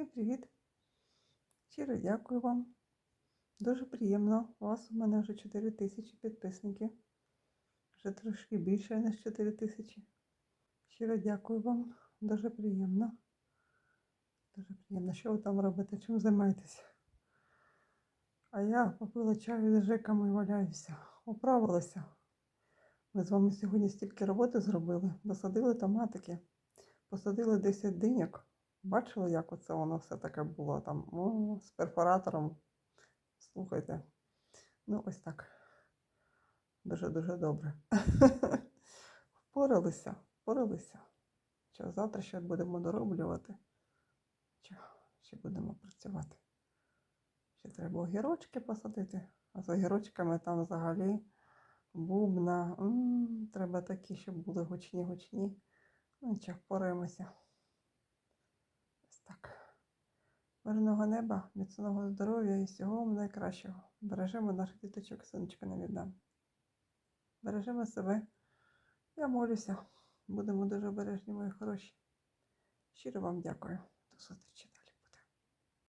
Всім привіт! Щиро дякую вам. Дуже приємно. У вас у мене вже 4 тисячі підписників. Вже трошки більше, ніж 4 тисячі. Щиро дякую вам. Дуже приємно. Дуже приємно. Що ви там робите? Чим займаєтесь? А я попила чаю з Жеком і валяюся. Управилася. Ми з вами сьогодні стільки роботи зробили. Досадили томатики, посадили 10 диняк. Бачили, як оце воно все таке було там о, з перфоратором. Слухайте. Ну, ось так. Дуже-дуже добре. Впоралися, впоралися. Що, завтра ще будемо дороблювати. Що, ще будемо працювати. Ще треба огірочки посадити. А з огірочками там взагалі бубна. М, треба такі, щоб були гучні-гучні. Ну, нічого, впораємося. Так. Мирного неба, міцного здоров'я і всього вам найкращого. Бережемо наших діточок, сонечка не віддам. Бережемо себе. Я молюся. Будемо дуже обережні, мої хороші. Щиро вам дякую. До зустрічі.